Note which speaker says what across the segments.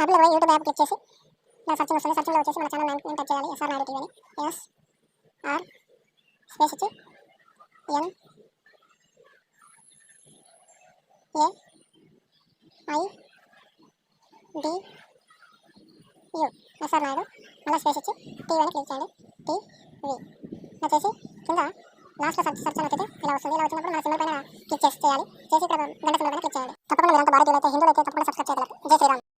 Speaker 1: యాప్లో పోయి YouTube app click చేసి ఇలా సర్చింగ్ వస్తుంది సర్చింగ్లో వచ్చేసి మన ఛానల్ నేమ్ టచ్ చేయాలి. ఎస్ఆర్ నాయుడు టీవీ అని. ఎస్ ఆర్ స్పేస్ ఇచ్చి N A I D U S R Naidu మళ్ళీ స్పేస్ ఇచ్చి టీవీ అని క్లిక్ చేయండి. టీవీ వచ్చేసి కింద లాస్ట్లో సర్చ్ సర్చ్ అని వచ్చితే ఇలా వస్తుంది. ఇలా వచ్చినప్పుడు మన సింబల్ పైన క్లిక్ చేసి చేయాలి. చేసి ఇక్కడ గంట సింబల్ పైన క్లిక్ చేయండి. తప్పకుండా మీరంతా భారతీయులు అయితే హిందువులు అయితే తప్పకుండా సబ్స్క్రైబ్ చేయాలి జై శ్రీరామ్.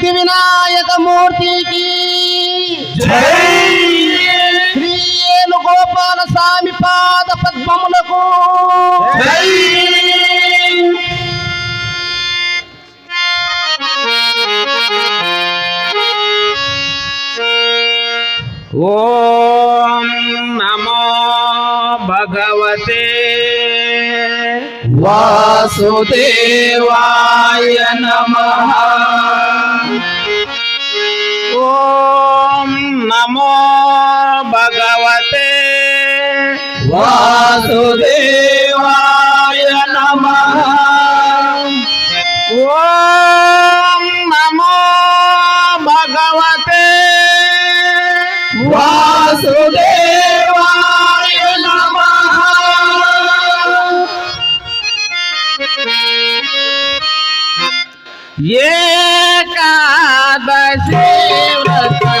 Speaker 2: వరసిద్ధి వినాయక మూర్తికి శ్రీ ఏనుగోపాల స్వామి పాద పద్మములకు ఓం నమో భగవతే వాసుదేవాయ నమ నమో భగవతే వాసుదేవాయ నమ ఓం నమో భగవతే వాసుదేవాయ నమ ఏకాదశి వ్రతము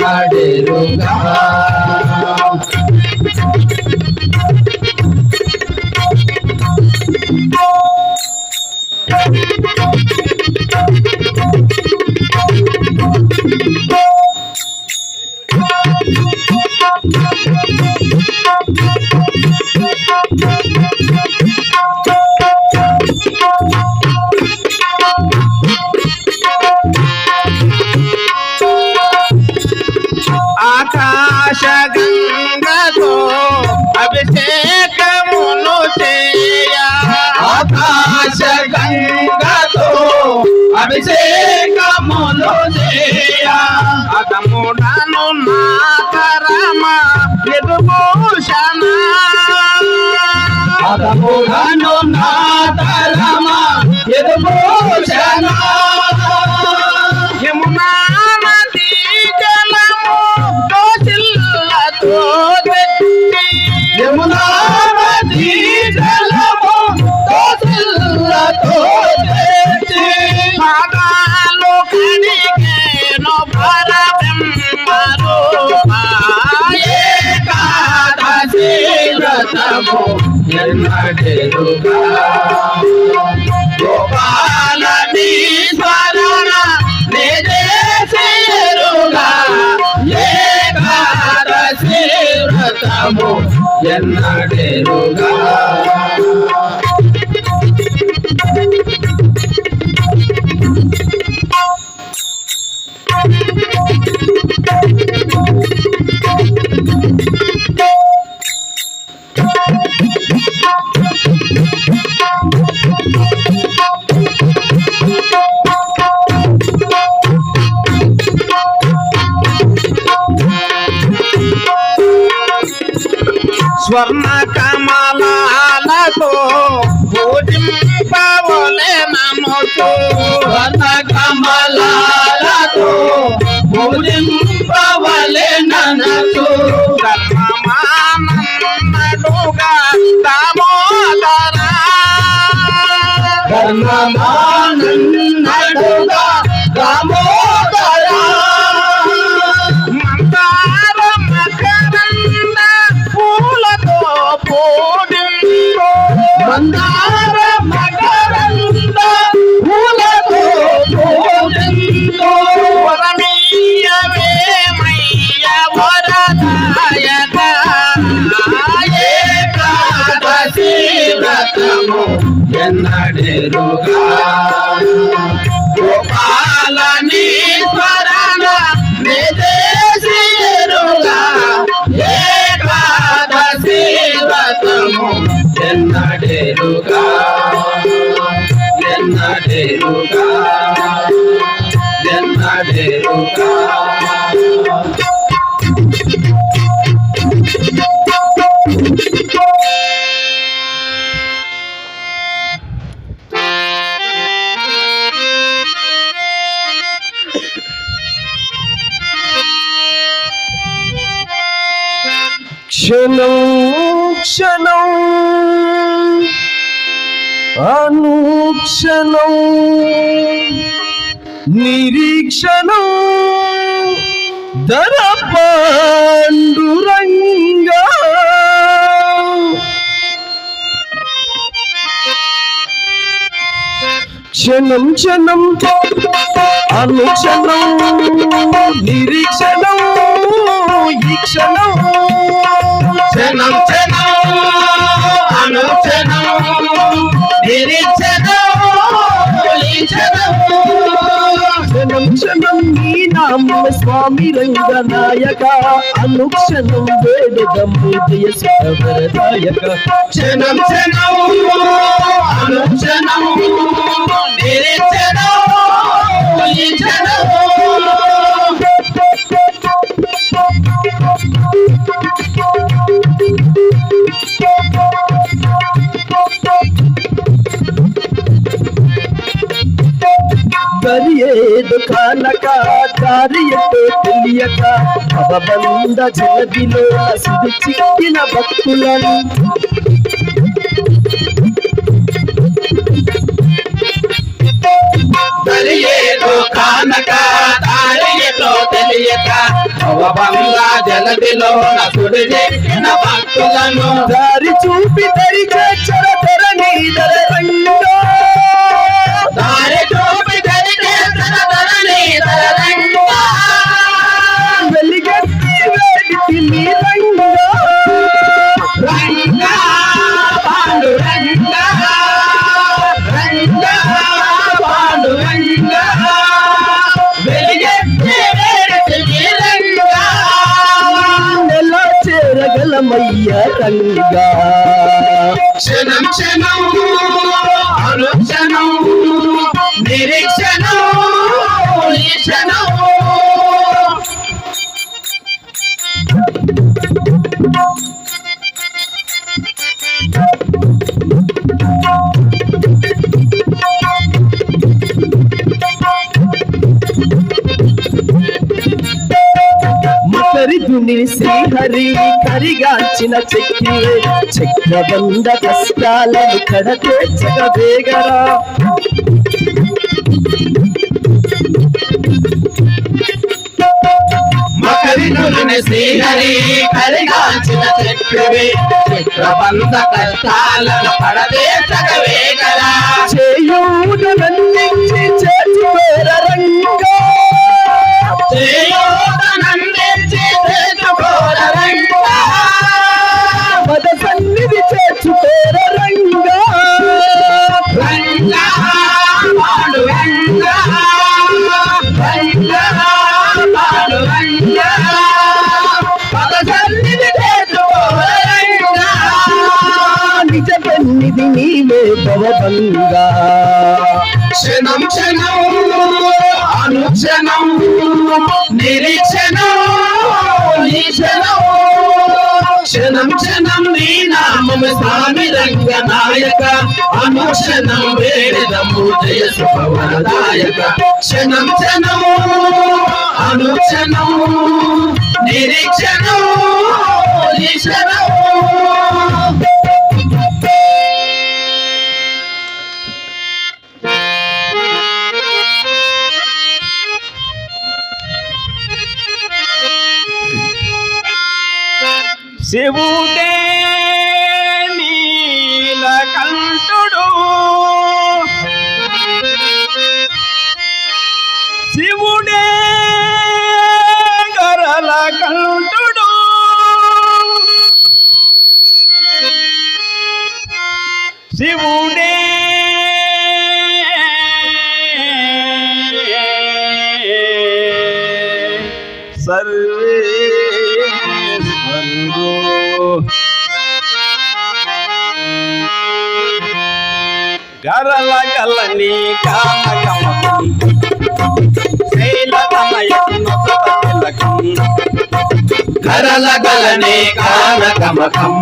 Speaker 2: ఎన్నడేరుగా ఎదుభూషణ అదముడను వ్రతము ఎన్నడెరుగా గోపాలని స్మరణ నిజేరుగా ఏకాదశి వ్రతము ఎన్నడెరుగా పూజింపవలే నన్ను రత కమలాలతో పూజింపవలే నన్ను ధర్మమానడుగా దామోదరా. ధర్మమా ఎన్నడెరుగా గోపాలని స్మరణ నిదేశిరుగా ఏకాదశి వ్రతము ఎన్నడెరుగా ఎన్నడెరుగా
Speaker 3: క్షణం క్షణం. అనుక్షణం. నిరీక్షణం. ధర పాండురంగ క్షణం క్షణం. అనుక్షణం. నిరీక్షణం. ఈ క్షణం.
Speaker 2: క్షణం క్షణం అనుక్షణం
Speaker 3: నీ నామ స్వామి రంగనాయక అనుక్షణం వేదము జయ సుఖవరదాయక
Speaker 2: క్షణం క్షణం అనుక్షణం నిరీక్షణం
Speaker 3: గరియేదు కానక కార్యతో తెలియక భవబంద జలదిలో సిరి చిక్కిన భక్తులను.
Speaker 2: తెలియేదో కానక దారిలో తెలియక భవబంగా జలదిలో నసుడు భక్తులను.
Speaker 3: దారి చూపి దరి చేర్చర తెర నీదర మకరిదుని శ్రీహరి కరిగాల్చిన చక్రి చక్రబంద కష్టాలను కడతేర్చక వేగరా
Speaker 2: మకరినుని శ్రీహరి చక్రబంధ కష్టాలను
Speaker 3: నీవే
Speaker 2: క్షణం క్షణం అనుక్షణం నిరీక్షణం నిక్షణం క్షణం క్షణం నీ నామం స్వామి రంగ నాయక అనుక్షణం వేడము జయ శుభవరదాయక క్షణం క్షణం అనుక్షణం నిరీక్షణం ఈ
Speaker 4: శివుడే. సర్వేశ్వరుడు గరల గలని కామకమకం గరల తిలకం
Speaker 2: గలనే కానకమకం.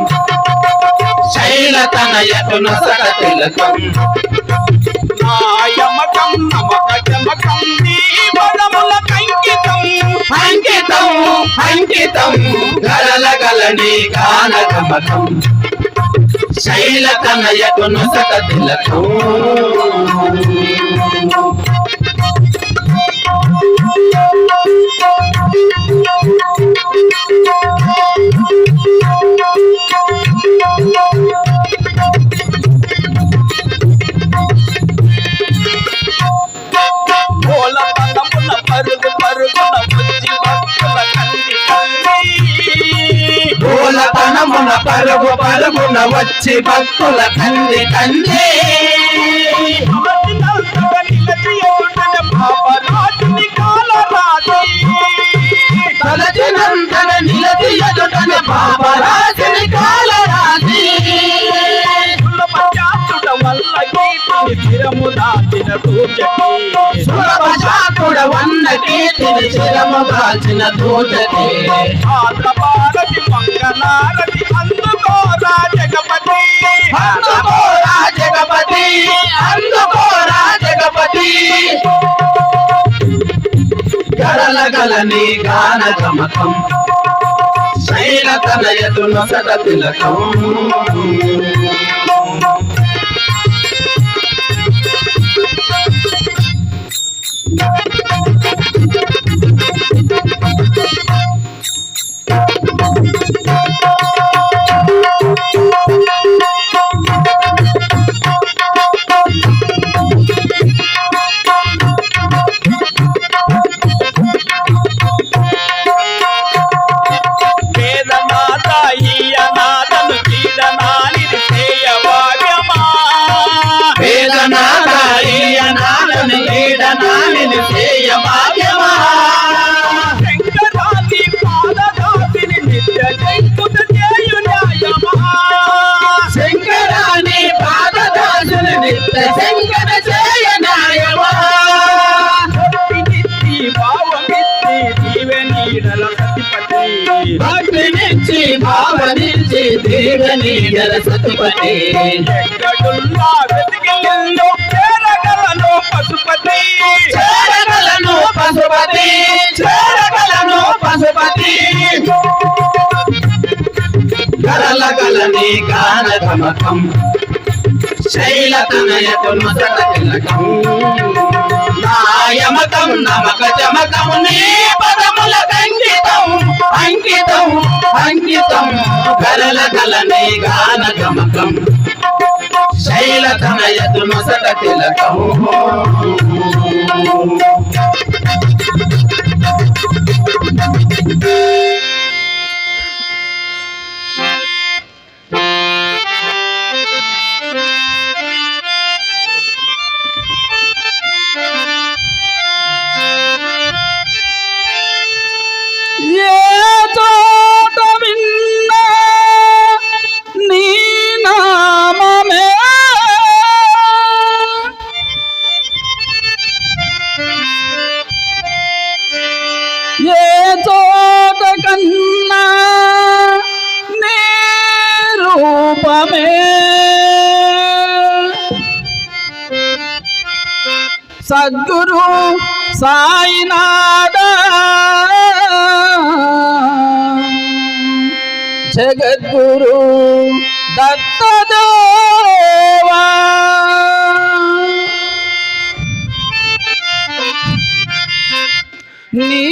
Speaker 2: శైలతనయతున సక తిలకం
Speaker 4: నాయమకం నమక జమకం నీ పదముల కంకితం.
Speaker 2: అంకితం అంకితం గలనే తిలకం
Speaker 4: పూల పరుగున వచ్చి భక్తుల కంది
Speaker 2: తండ్రి. తలచినంతన నిలది ఎదుటన పాపరాశిని కాలరాశి. సులభశాకుడ వన్న కీర్తిని శిరము దాల్చిన దూతకి అందుకో గరల గాన గమకం. శైలతనయతు నొసట తిలకం. భావనిచ్చి దీవని గల సతుపతి.
Speaker 4: ఎక్కడున్నా వెతికిల్లు చేరగలను పశుపతి.
Speaker 2: చేరగలను పశుపతి. చేరగలను పశుపతి. గరల గలని గాన గమకం శైలతనయతు నొసట తిలకం. నాయమకం నమక చమకం నీ పదముల అంకితం అంకితం అంకితం. కలల కలనే గాన గమకం. శైల శైలతనయతు నొసట తిలకం.
Speaker 4: ఏ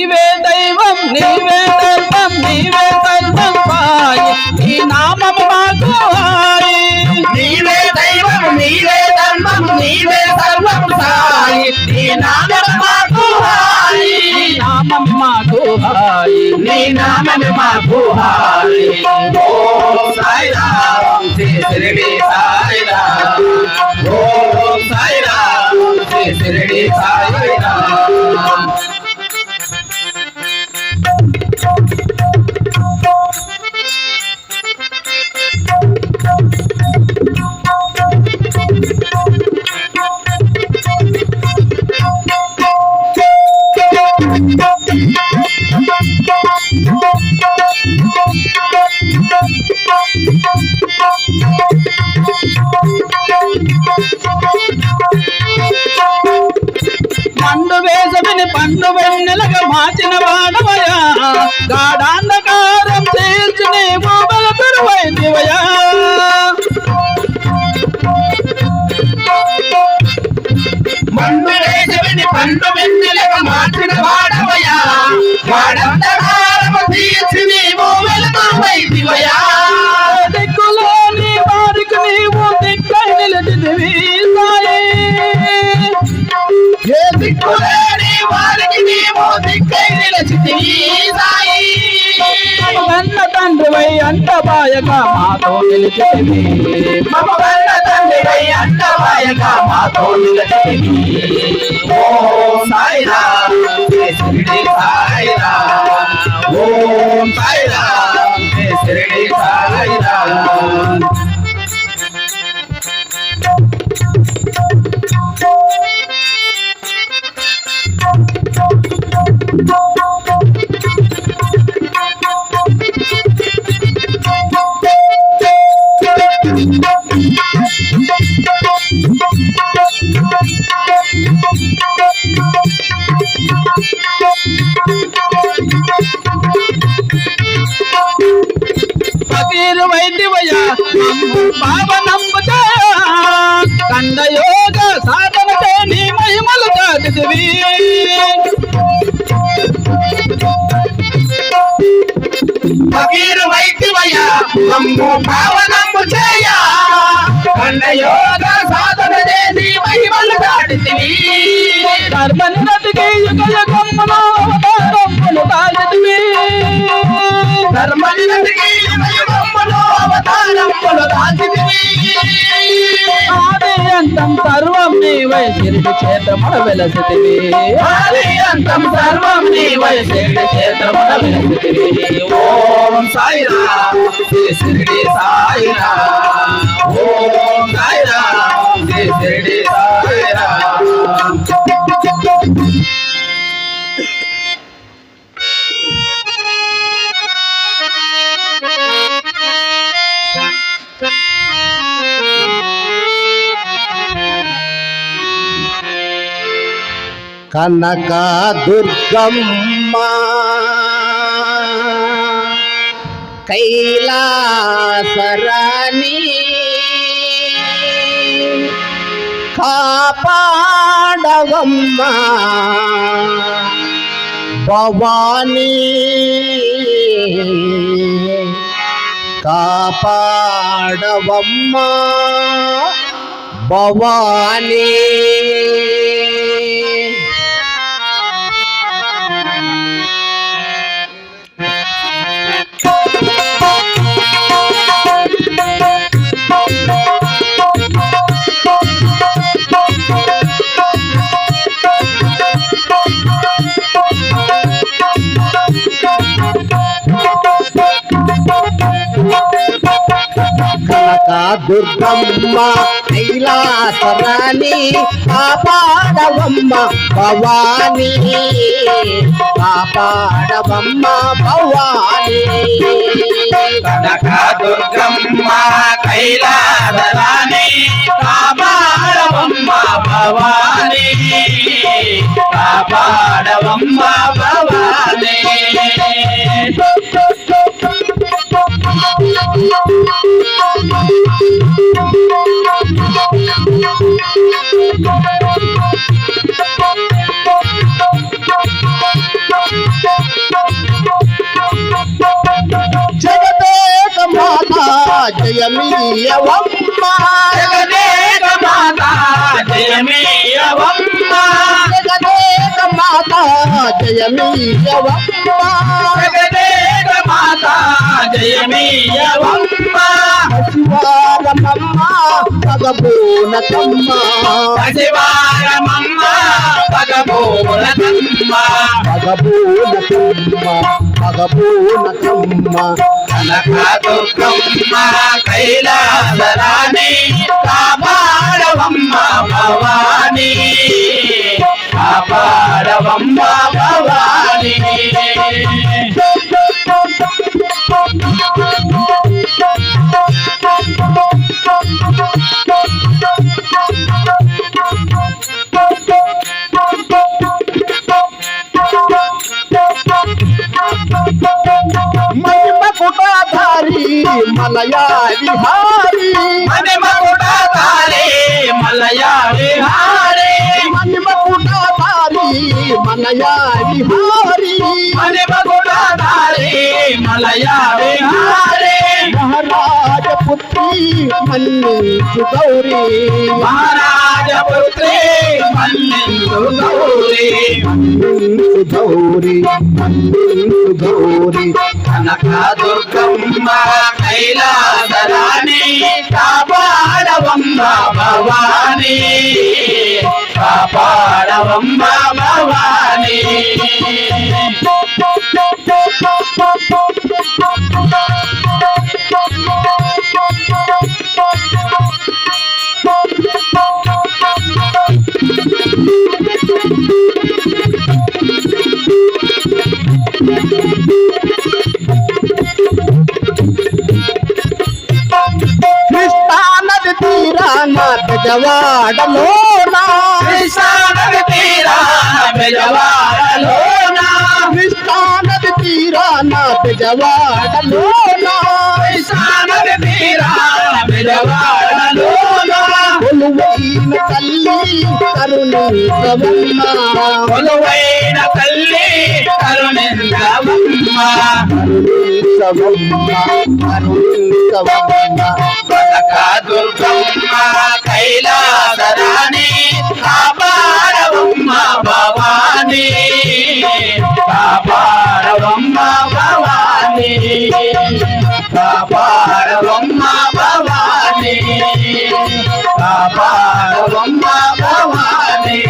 Speaker 4: నీవే దైవం నీవే దైవం నీవే దైవం సాయి నీ నామము మాకు
Speaker 2: నీవే దైవం నీవే ధర్మం నీవే సర్వం సాయి నీ నామం మాకు
Speaker 4: నామం మాకు
Speaker 2: నామం మాకు శ్రీ శిరిడి సాయిరామ్. ఓం సాయిరామ్ శ్రీ శిరిడి సాయిరామ్.
Speaker 4: వేసవిని పండు వెన్నెలగా మార్చిన వాడవయా గాడా వారికి నీవు దిక్కై నిలచితివి సాయి. కన్న తండ్రివై అంత బాయక మాతో నిలిచితివి.
Speaker 2: మమ వల్ల తండ్రివై అంటవాయక మాతో నిలచితివి. ఓం సాయిరామ్ జై శిరిడి సాయిరామ్ ఓం సాయిరామ్ జై శిరిడి సాయిరామ్
Speaker 4: బాబా
Speaker 2: మమ్ము పావనము చేయ. కండ యోగ సాధన చేసి మహిమలు దాటితివి.
Speaker 4: కర్మని నటికి యుగ యుగమ్మును అవతారములు తాగితివి
Speaker 2: ధర్మని నటికి యుగములు అవతారములు దాటితివి.
Speaker 4: ఆది అంతం నీవై సిరిడి క్షేత్రమున వెలసితివి.
Speaker 2: ఆది అంతం సర్వం నీ వయసేటి క్షేత్రమున వెలిసితివి. ఓం సాయిరామ్ శ్రీ శిరిడి సాయిరామ్ ఓం సాయిరామ్ శ్రీ సాయిరామ్
Speaker 5: కనక దుర్గమ్మ కైలాసరాణి కాపాడవమ్మ భవానీ కాపాడవమ్మ భవానీ కనక దుర్గమ్మ కైలాసరాణి కాపాడవమ్మ భవాని. కాపాడవమ్మ భవాని.
Speaker 2: కనక దుర్గమ్మ కైలాసరాణి కాపాడవమ్మ భవాని. కాపాడవమ్మ భవాని.
Speaker 5: జయమీయవమ్మ.
Speaker 2: జగదేక మాత జయమేయవమ్మ.
Speaker 5: జగదేక మాత జయమీయవమ్మ
Speaker 2: మాత జయమీయవమ్మ
Speaker 5: శివారమమ్మ పగబోనకమ్మ.
Speaker 2: పగబోలతమ్మ
Speaker 5: పగబోనకమ్మ. పగబోనకమ్మ
Speaker 2: కనక దుర్గమ్మ కైలాసరాణి కాపాడవమ్మ భవాని. కాపాడవమ్మ భవాని.
Speaker 5: मलया बिहारी। मन मकुटा
Speaker 2: तारे मलया बिहारी। मन मकुटा
Speaker 5: तारी मलया बिहारी। मन
Speaker 2: मकुटा కూడా తారే మలయా విహారే
Speaker 5: మహారాజ పుత్రి మన్నించు గౌరీ
Speaker 2: మహారాజ పుత్రి మన్నిందు గౌరీ.
Speaker 5: మన్నించు గౌరీ మన్నించు గౌరీ
Speaker 2: కనక దుర్గమ్మ కైలాసరాణి కాపాడవమ్మ భవాని. కాపాడవమ్మ భవాని.
Speaker 5: కృష్ణా నది తీరాన బెజవాడలోనా
Speaker 2: కృష్ణానది తీరాన బెజవాడలోన
Speaker 5: కృష్ణా నది తీరాన బెజవాడలోనా కొలువైన తల్లి కరుణించవమ్మ.
Speaker 2: కొలువైన తల్లి కరుణించవమ్మ.
Speaker 5: కరుణించవమ్మ కరుణించవమ్మ.
Speaker 2: దుర్గమ్మ కైలాసరాణి కాపాడవమ్మ భవాని. పార్వమ్మ భవాని. పార్వమ్మ భవాని. పార్వమ్మ భవాని.